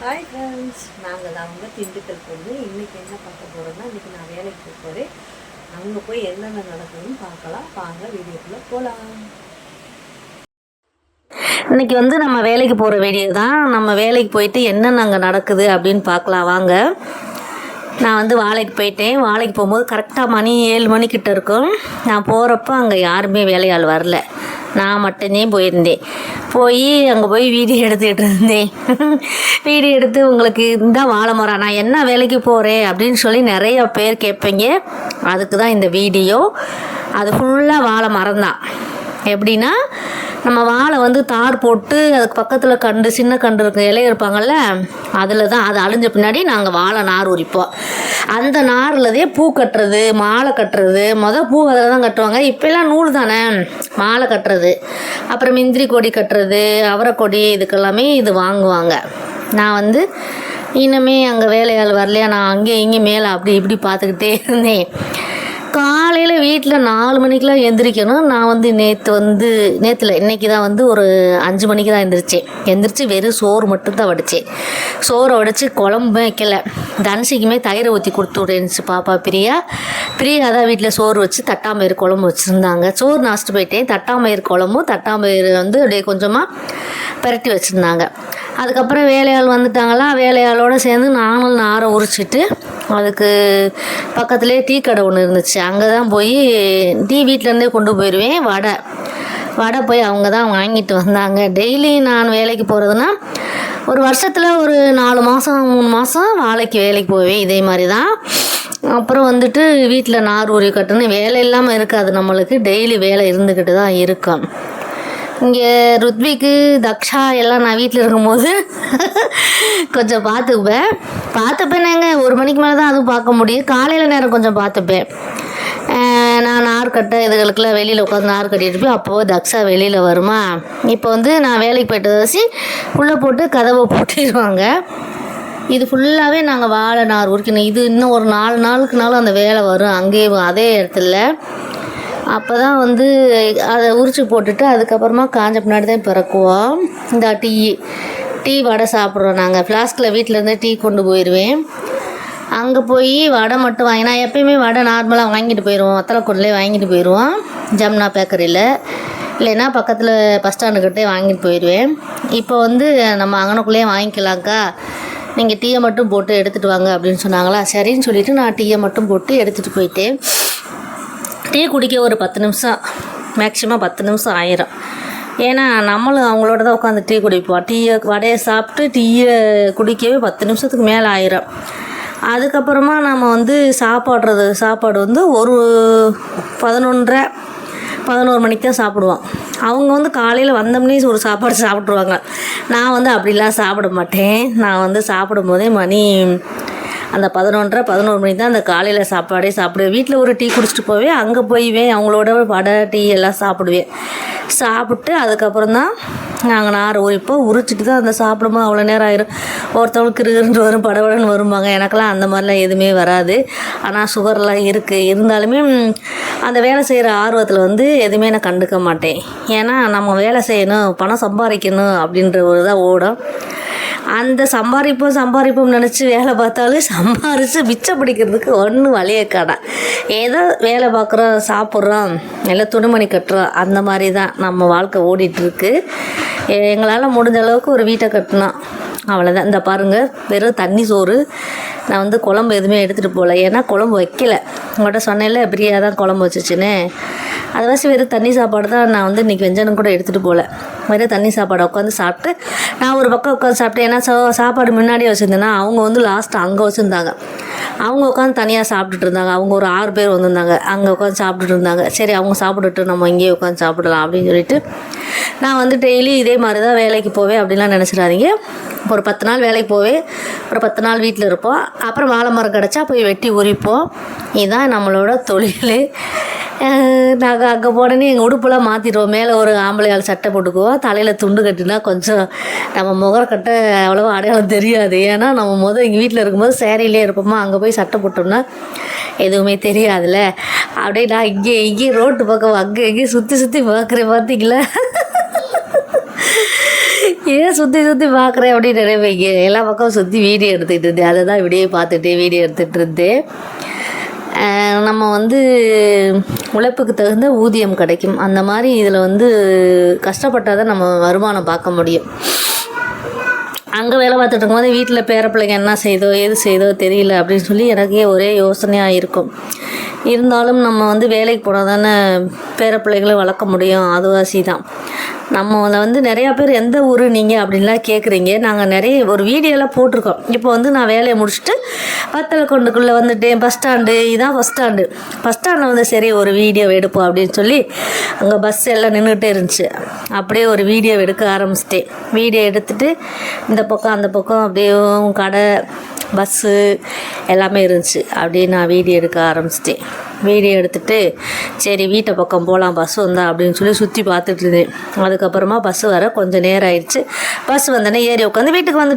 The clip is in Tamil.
ஹாய் ஃப்ரெண்ட்ஸ் நாங்கள் தான் அவங்க திண்டுக்கல் பொண்ணு. இன்றைக்கி என்ன பார்க்க போகிறோம்னா இன்றைக்கி நான் வேலைக்கு போகிறேன் அங்கே போய் என்னென்ன நடக்குதுன்னு பார்க்கலாம். வாங்க வீடியோக்குள்ளே போகலாம் இன்றைக்கி வந்து நம்ம வேலைக்கு போகிற வீடியோ தான் நம்ம வேலைக்கு போயிட்டு என்னென்ன அங்கே நடக்குது அப்படின்னு பார்க்கலாம். வாங்க. நான் வந்து வாழைக்கு போயிட்டேன். வாழைக்கு போகும்போது கரெக்டாக மணி ஏழு மணிக்கிட்ட இருக்கும். நான் போகிறப்ப அங்கே யாருமே வேலையாள் வரல. நான் மட்டும்தான் போயிருந்தேன். போய் அங்கே போய் வீடியோ எடுத்துக்கிட்டு இருந்தேன். வீடியோ எடுத்து உங்களுக்கு இந்த வாழை மரம் நான் என்ன வேலைக்கு போகிறேன் அப்படின்னு சொல்லி நிறைய பேர் கேட்பீங்க. அதுக்கு தான் இந்த வீடியோ. அது ஃபுல்லாக வாழை மரம் தான் எப்படின்னா நம்ம வாழை வந்து தார் போட்டு அதுக்கு பக்கத்தில் கண்டு சின்ன கண்டு இருக்க இலைய இருப்பாங்கல்ல அதில் தான் அது அழிஞ்ச பின்னாடி நாங்கள் வாழை நார் உரிப்போம். அந்த நார்லதே பூ கட்டுறது மாலை கட்டுறது மொதல் பூ அதில் தான் கட்டுவாங்க. இப்போல்லாம் நூல் தானே மாலை கட்டுறது. அப்புறம் மிந்திரி கொடி கட்டுறது அவரைக்கொடி இதுக்கெல்லாமே இது வாங்குவாங்க. நான் வந்து இன்னுமே அங்கே வேலையால் வரலையா நான் அங்கேயும் இங்கேயும் மேலே அப்படி இப்படி பார்த்துக்கிட்டே இருந்தேன். காலையில் வீட்டில் நாலு மணிக்கெலாம் எந்திரிக்கணும். நான் வந்து நேற்று வந்து நேற்றுல இன்றைக்கி தான் வந்து ஒரு அஞ்சு மணிக்கு தான் எந்திரிச்சேன். எந்திரிச்சு வெறும் சோறு மட்டும்தான் வடித்தேன் சோறை வடித்து குழம்பு வைக்கல. தனுஷிக்குமே தயிரை ஊற்றி கொடுத்து விடுச்சு பாப்பா பிரியா. பிரியா தான் வீட்டில் சோறு வச்சு தட்டாம்பயிறு குழம்பு வச்சுருந்தாங்க. சோறு நாஸ்ட்டு போயிட்டேன். தட்டாம்பயிறு குழம்பும் தட்டாமயிறு வந்து அப்படியே கொஞ்சமாக பிரட்டி வச்சுருந்தாங்க. அதுக்கப்புறம் வேலையாள் வந்துட்டாங்களா? வேலையாளோடு சேர்ந்து நானும் நாரை உரிச்சிட்டு அதுக்கு பக்கத்துலேயே டீ கடை ஒன்று இருந்துச்சு. அங்கே தான் போய் டீ வீட்டிலேருந்தே கொண்டு போயிடுவேன் வடை. வடை போய் அவங்க தான் வாங்கிட்டு வந்தாங்க. டெய்லி நான் வேலைக்கு போகிறதுனா ஒரு வருஷத்தில் ஒரு நாலு மாதம் மூணு மாதம் வாழைக்கு வேலைக்கு போவேன் இதே மாதிரி தான் அப்புறம் வந்துட்டு வீட்டில் நார் உரி கட்டணும் வேலை இல்லாமல் இருக்காது நம்மளுக்கு. டெய்லி வேலை இருந்துக்கிட்டு தான் இருக்கும். இங்கே ருத்விக்கு தக்ஷா எல்லாம் நான் வீட்டில் இருக்கும்போது கொஞ்சம் பார்த்துக்குப்பேன் பார்த்துப்பேனேங்க ஒரு மணிக்கு மேலே தான் அதுவும் பார்க்க முடியும். காலையில் நேரம் கொஞ்சம் பார்த்துப்பேன். நான் நார் கட்ட இதுகளுக்கெல்லாம் வெளியில் உட்காந்து நார் கட்டிட்டு போய் அப்போ தக்ஷா வெளியில் வருமா? இப்போ வந்து நான் வேலைக்கு போயிட்டு வச்சு உள்ளே போட்டு கதவை போட்டிடுவாங்க. இது ஃபுல்லாகவே நாங்கள் வாழை நார் உரிக்கணும். இது இன்னும் ஒரு நாலு நாளுக்குனாலும் அந்த வேலை வரும். அங்கேயே அதே இடத்துல. அப்போ தான் வந்து அதை உரிச்சு போட்டுட்டு அதுக்கப்புறமா காஞ்ச பின்னாடி தான் பிறக்குவோம். இந்த டீ டீ வடை சாப்பிட்றோம் நாங்கள் ஃப்ளாஸ்கில் வீட்டிலேருந்தே டீ கொண்டு போயிடுவேன் அங்கே போய் வடை மட்டும் வாங்கி நான் எப்பயுமே வடை நார்மலாக வாங்கிட்டு போயிடுவோம் வத்தலக்குண்டிலே வாங்கிட்டு போயிடுவோம் ஜம்னா பேக்கரியில் இல்லைன்னா பக்கத்தில் பஸ் ஸ்டாண்டுக்கிட்டே வாங்கிட்டு போயிடுவேன் இப்போ வந்து நம்ம அங்கனக்குள்ளேயே வாங்கிக்கலாம்க்கா. நீங்கள் டீயை மட்டும் போட்டு எடுத்துகிட்டு வாங்க அப்படின்னு சொன்னாங்களா? சரின்னு சொல்லிவிட்டு நான் டீயை மட்டும் போட்டு எடுத்துகிட்டு போயிட்டேன். டீ குடிக்க ஒரு பத்து நிமிஷம் மேக்ஸிமம் பத்து நிமிஷம் ஆயிரும். ஏன்னா நம்மளும் அவங்களோட தான் உட்காந்து டீ குடிப்போம். டீயை வடையை சாப்பிட்டு டீயை குடிக்கவே பத்து நிமிஷத்துக்கு மேலே ஆயிரும். அதுக்கப்புறமா நம்ம வந்து சாப்பாடுறது சாப்பாடு வந்து ஒரு பதினொன்றரை பதினோரு மணிக்கு தான் சாப்பிடுவோம். அவங்க வந்து காலையில் வந்தோம்னே ஒரு சாப்பாடு சாப்பிட்ருவாங்க நான் வந்து அப்படிலாம் சாப்பிட மாட்டேன். நான் வந்து சாப்பிடும் போதே மணி அந்த பதினொன்றரை பதினோரு மணிக்கு தான் அந்த காலையில் சாப்பாடே சாப்பிடுவேன். வீட்டில் ஒரு டீ குடிச்சிட்டு போவேன். அங்கே போய்வேன். அவங்களோட வடை டீ எல்லாம் சாப்பிடுவேன். சாப்பிட்டு அதுக்கப்புறம் தான் நாங்கள் நார் உரிப்போம் உரிச்சிட்டு தான் அந்த சாப்பிடும்போது அவ்வளோ நேரம் ஆயிரும். ஒருத்தவங்களுக்கு கிருகிருந்து வரும் படபடன்னு வரும்பாங்க. எனக்கெல்லாம் அந்த மாதிரிலாம் எதுவுமே வராது. ஆனால் சுகர்லாம் இருக்குது இருந்தாலுமே அந்த வேலை செய்கிற ஆர்வத்தில் வந்து எதுவுமே நான் கண்டுக்க மாட்டேன். ஏன்னா நம்ம வேலை செய்யணும் பணம் சம்பாதிக்கணும் அப்படின்ற ஒரு தான் ஓடும். அந்த சம்பாதிப்போம் சம்பாதிப்போம் நினச்சி வேலை பார்த்தாலும் சம்பாரித்து மிச்சம் பிடிக்கிறதுக்கு ஒன்றும் வழியே காடா ஏதோ வேலை பார்க்குறோம் சாப்பிட்றோம் இல்லை துணிமணி கட்டுறோம் அந்த மாதிரி தான் நம்ம வாழ்க்கை ஓடிட்டுருக்கு. எங்களால் முடிஞ்ச அளவுக்கு ஒரு வீட்டை கட்டணும் அவ்வளோதான் இந்த பாருங்கள் வெறும் தண்ணி சோறு. நான் வந்து குழம்பு எதுவுமே எடுத்துகிட்டு போகல. ஏன்னா குழம்பு வைக்கல. உங்கள்கிட்ட சொன்னேன்ல பிரியா தான் குழம்பு வச்சுச்சுன்னு. அதுவாசி வெறும் தண்ணி சாப்பாடு தான் நான் வந்து இன்றைக்கி வெஞ்சனம் கூட எடுத்துகிட்டு போகல வெறும் தண்ணி சாப்பாடை உட்காந்து சாப்பிட்டு நான் ஒரு பக்கம் உட்காந்து சாப்பிட்டேன். ஏன்னா சா சாப்பாடு முன்னாடியே வச்சுருந்தேன்னா அவங்க வந்து லாஸ்ட்டு அங்கே வச்சுருந்தாங்க. அவங்க உட்காந்து தனியாக சாப்பிட்டுட்டு இருந்தாங்க. அவங்க ஒரு ஆறு பேர் வந்திருந்தாங்க. அங்கே உட்காந்து சாப்பிட்டுட்டு இருந்தாங்க. சரி அவங்க சாப்பிட்டுட்டு நம்ம இங்கேயே உட்காந்து சாப்பிடலாம் அப்படின்னு சொல்லிட்டு நான் வந்து டெய்லி இதே மாதிரி தான் வேலைக்கு போவேன் அப்படின்லாம் நினச்சிடாதீங்க. ஒரு பத்து நாள் வேலைக்கு போவேன். ஒரு பத்து நாள் வீட்டில் இருப்போம். அப்புறம் வாழை மரம் கிடச்சா போய் வெட்டி உரிப்போம். இதுதான் நம்மளோட தொழில். நாங்கள் அங்கே போனோன்னே எங்கள் உடுப்பெல்லாம் மாற்றிடுவோம் மேலே ஒரு ஆம்பளை ஆள் சட்டை போட்டுக்குவோம் தலையில் துண்டு கட்டினா கொஞ்சம் நம்ம முகரக்கட்டை அவ்வளோவா அடையாளம் தெரியாது. ஏன்னா நம்ம முதல் எங்கள் வீட்டில் இருக்கும்போது சேரையிலே இருப்போமா? அங்கே போய் சட்டை போட்டோம்னா எதுவுமே தெரியாதுல்ல. அப்படியே நான் இங்கே இங்கே ரோட்டு பக்கம் அங்கே இங்கேயும் சுற்றி சுற்றி பார்க்குறேன் பார்த்தீங்களா ஏன் சுற்றி சுற்றி பார்க்குறேன் அப்படின்னு நினைப்பீங்க? எல்லா பக்கம் சுற்றி வீடியோ எடுத்துகிட்டு இருந்தேன். அதை தான் இப்படியே பார்த்துட்டு வீடியோ எடுத்துகிட்டு இருந்தேன். நம்ம வந்து உழைப்புக்கு தகுந்த ஊதியம் கிடைக்கும். அந்த மாதிரி இதில் வந்து கஷ்டப்பட்டால் தான் நம்ம வருமானம் பார்க்க முடியும். அங்கே வேலை பார்த்துட்டு இருக்கும்போது வீட்டில் பேர பிள்ளைங்க என்ன செய்தோ எது செய்தோ தெரியல அப்படின்னு சொல்லி எனக்கே ஒரே யோசனையாக இருக்கும். இருந்தாலும் நம்ம வந்து வேலைக்கு போனால் தானே பேர பிள்ளைகளை வளர்க்க முடியும். அதுவாசி தான். நம்ம அதை வந்து நிறையா பேர் எந்த ஊர் நீங்கள் அப்படின்லாம் கேட்குறீங்க நாங்கள் நிறைய ஒரு வீடியோலாம் போட்டிருக்கோம். இப்போ வந்து நான் வேலையை முடிச்சுட்டு வத்தலக்கொண்டுக்குள்ளே வந்துட்டேன் பஸ் ஸ்டாண்டு இதான் பஸ் ஸ்டாண்டு பஸ் ஸ்டாண்டில் வந்து சரி ஒரு வீடியோ எடுப்போம் அப்படின்னு சொல்லி அங்கே பஸ் எல்லாம் நின்றுட்டே இருந்துச்சு. அப்படியே ஒரு வீடியோ எடுக்க ஆரம்பிச்சிட்டேன். வீடியோ எடுத்துட்டு இந்த பக்கம் அந்த பக்கம் அப்படியே கடை பஸ்ஸு எல்லாமே இருந்துச்சு. அப்படியே நான் வீடியோ எடுக்க ஆரம்பிச்சிட்டேன். வீடியோ எடுத்துட்டு சரி வீட்டை பக்கம் போகலாம் பஸ் வந்தா அப்படின்னு சொல்லி சுற்றி பார்த்துட்டு இருந்தேன். அதுக்கப்புறமா பஸ் வர கொஞ்சம் நேரம் ஆயிடுச்சு. பஸ் வந்தோடனே ஏறி உட்காந்து வீட்டுக்கு வந்து